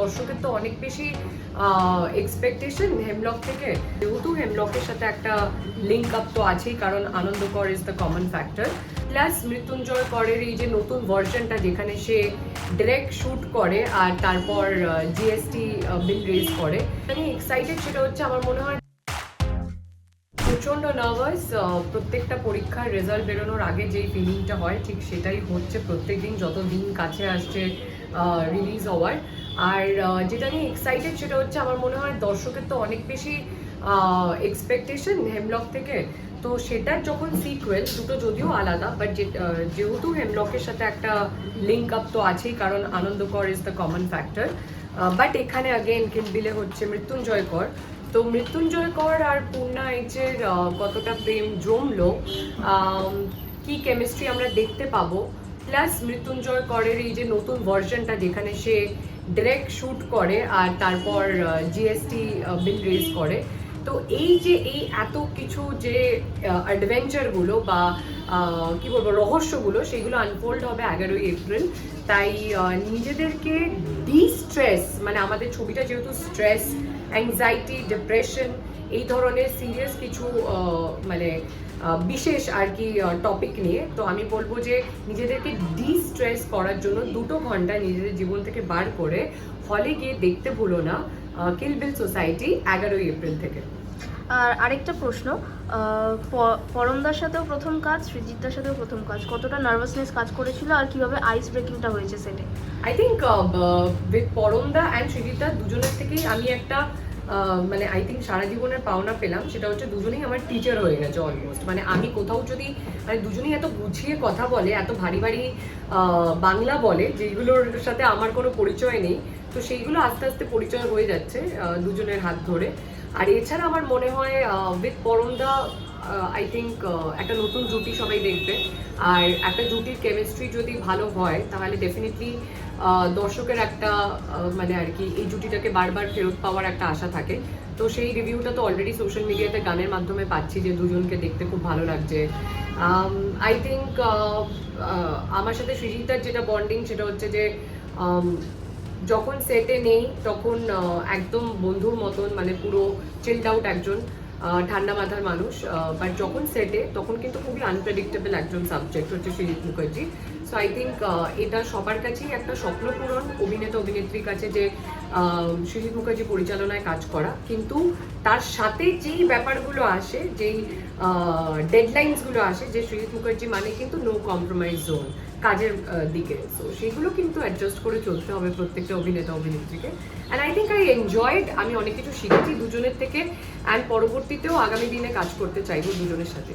দর্শকের তো অনেক বেশি এক্সপেকটেশন হেমলক থেকে। যেহেতু হেমলকের সাথে একটা লিঙ্ক আপ তো আছেই, কারণ Anandakar is the common factor plus Mrityunjay করের এই যে নতুন ভার্জনটা যেখানে সে ডিরেক্ট শ্যুট করে, আর তারপর জিএসটি বিল রেজ করে। আমি এক্সাইটেড সেটা হচ্ছে আমার মনে হয় প্রচণ্ড নার্ভাস প্রত্যেকটা পরীক্ষার রেজাল্ট বেরোনোর আগে যেই ফিলিংটা হয়, ঠিক সেটাই হচ্ছে প্রত্যেকদিন যত দিন কাছে আসছে রিলিজ হওয়ার। আর যেটা নিয়ে এক্সাইটেড সেটা হচ্ছে আমার মনে হয় দর্শকের তো অনেক বেশি এক্সপেকটেশন হেমলক থেকে। তো সেটার যখন সিকুয়েল দুটো যদিও আলাদা বাট যেহেতু হেমলকের সাথে একটা লিঙ্ক আপ তো আছেই, কারণ আনন্দকর is the common factor but এখানে আগেন কিলবিলে হচ্ছে মৃত্যুঞ্জয় কর। তো মৃত্যুঞ্জয় কর আর পূর্ণা এইচের কতটা প্রেম জমলো কি কেমিস্ট্রি আমরা দেখতে পাবো প্লাস মৃত্যুঞ্জয় করের এই যে নতুন ভার্জনটা যেখানে সে ডিরেক্ট শ্যুট করে আর তারপর জিএসটি বিল রেজ করে। তো এই যে, এই এত কিছু যে অ্যাডভেঞ্চারগুলো বা কি বলব, রহস্যগুলো, সেগুলো আনফোল্ড হবে এগারোই এপ্রিল। তাই নিজেদেরকে ডিস্ট্রেস মানে আমাদের ছবিটা যেহেতু স্ট্রেস অ্যাংজাইটি ডিপ্রেশন এই ধরনের সিরিয়াস কিছু মানে বিশেষ আর কি টপিক নিয়ে। তো আমি বলব যে নিজেদেরকে ডিস্ট্রেস করার জন্য দুটো ঘণ্টা নিজেদের জীবন থেকে বার করে হলে গিয়ে দেখতে ভুলো না কিলবিল সোসাইটি এগারোই এপ্রিল থেকে। আর আরেকটা প্রশ্ন পরমদার সাথেও প্রথম কাজ সৃজিতদার সাথেও প্রথম কাজ কতটা নার্ভাসনেস কাজ করেছিল আর কীভাবে আইস ব্রেকিংটা হয়েছে সেটে? আই থিঙ্ক উইথ পরমদা অ্যান্ড সৃজিতা দুজনের থেকেই আমি একটা মানে আই থিঙ্ক সারা জীবনের পাওনা পেলাম, সেটা হচ্ছে দুজনেই আমার টিচার হয়ে গেছে অলমোস্ট মানে আমি কোথাও যদি মানে দুজনেই এত বুঝিয়ে কথা বলে, এত ভারী ভারী বাংলা বলে যেগুলোর সাথে আমার কোনো পরিচয় নেই, তো সেইগুলো আস্তে আস্তে পরিচয় হয়ে যাচ্ছে দুজনের হাত ধরে। আর এছাড়া আমার মনে হয় উইথ পরমদা আই থিঙ্ক একটা নতুন জুটি সবাই দেখবে। আর একটা জুটির কেমিস্ট্রি যদি ভালো হয়, তাহলে ডেফিনেটলি দর্শকের একটা মানে আর কি, এই জুটিটাকে বারবার ফেরত পাওয়ার একটা আশা থাকে। তো সেই রিভিউটা তো অলরেডি সোশ্যাল মিডিয়াতে গানের মাধ্যমে পাচ্ছি যে দুজনকে দেখতে খুব ভালো লাগছে। আই থিঙ্ক আমার সাথে সৃজিতার যেটা বন্ডিং সেটা হচ্ছে যে যখন সেটে নেই, তখন একদম বন্ধুর মতন মানে পুরো চিল্ড আউট একজন ঠান্ডা মাথার মানুষ বাট যখন সেটে তখন কিন্তু খুবই আনপ্রেডিক্টেবল একজন সাবজেক্ট হচ্ছে Srijit Mukherjee. So I think এটা সবার কাছেই একটা স্বপ্ন পূরণ, অভিনেতা, অভিনেত্রীর কাছে যে সৃজিত মুখার্জি পরিচালনায় কাজ করা। কিন্তু তার সাথে যেই ব্যাপারগুলো আসে, যেই ডেডলাইন্সগুলো আসে, যে সৃজিত মুখার্জি মানে কিন্তু নো কম্প্রোমাইজ জোন কাজের দিকে। তো সেগুলো কিন্তু অ্যাডজাস্ট করে চলতে হবে প্রত্যেকটা অভিনেতা, অভিনেত্রীকে। And I think I enjoyed আমি অনেক কিছু শিখেছি দুজনের থেকে অ্যান্ড পরবর্তীতেও আগামী দিনে কাজ করতে চাইব দুজনের সাথে।